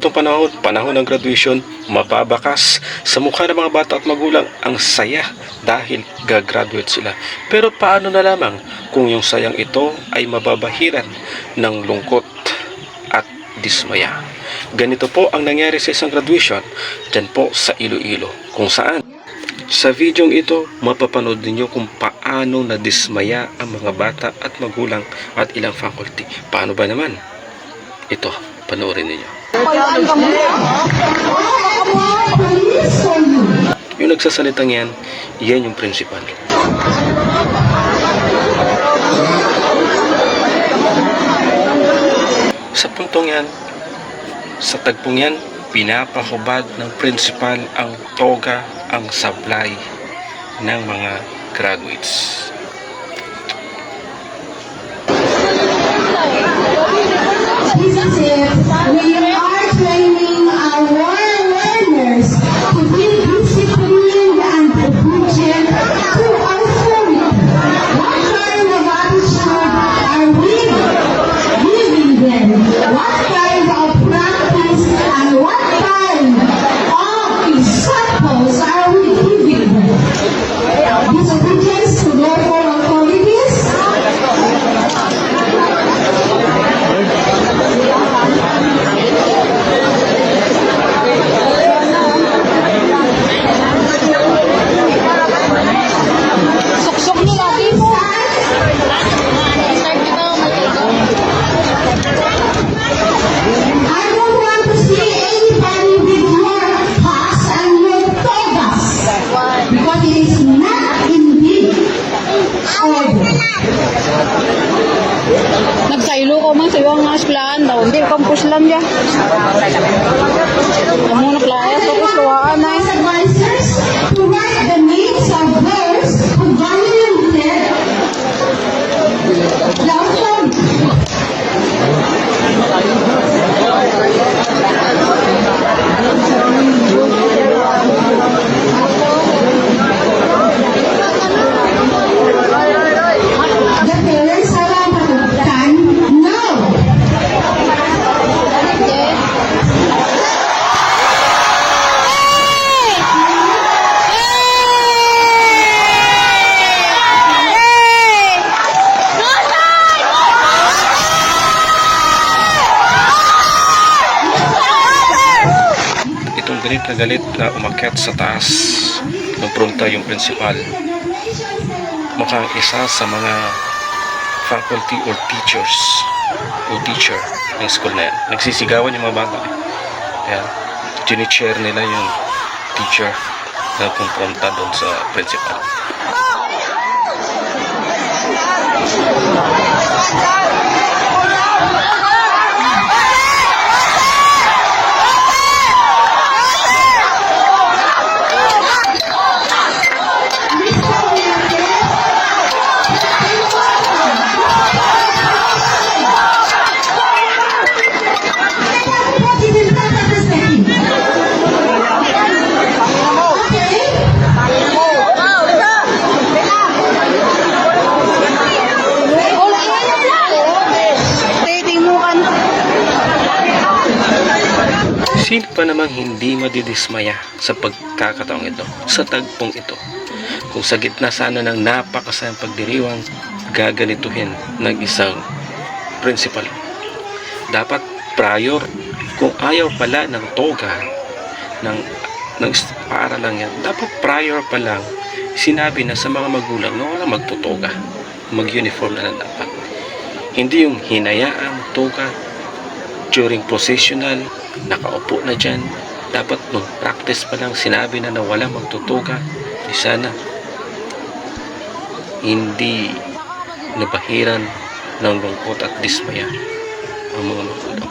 Itong panahon, panahon ng graduation, mababakas sa mukha ng mga bata at magulang ang saya dahil gagraduate sila. Pero paano na lamang kung yung sayang ito ay mababahiran ng lungkot at dismaya? Ganito po ang nangyari sa isang graduation dyan po sa Iloilo kung saan sa videong ito, mapapanood ninyo kung paano nadismaya ang mga bata at magulang at ilang faculty. Paano ba naman? Ito, panoorin ninyo. Yung nagsasalitang yan, yan yung principal. Sa puntong yan, sa tagpong yan, pinapahubad ng principal ang toga, ang sablay ng mga graduates. 谢谢 order. Nagsaylo ko man sa iyong nga esplahan daw. Hindi, campus lang ya. Amo na Itong galit na galit na umakyat sa taas ng pronta yung principal. Mukhang isa sa mga faculty or teachers o teacher ng school na yan. Nagsisigawan yung mga bata. Kaya, gini-chair nila yung teacher na kumpronta doon sa principal. Dating Sino pa namang hindi madidismaya sa pagkakataong ito, sa tagpong ito? Kung sa gitna sana ng napakasayang pagdiriwang, gaganituhin ng isang principal. Dapat prior, kung ayaw pala ng toga, ng, ng ist- paaralan yan, dapat prior pa lang, sinabi na sa mga magulang na wala magtutoga, mag-uniform na lang dapat. Hindi yung hinayaan toga during processional, nakaupo na dyan. Dapat nung practice pa lang sinabi na na wala magtutuga, di sana hindi nabahiran ng lungkot at dismaya ang mga magulang.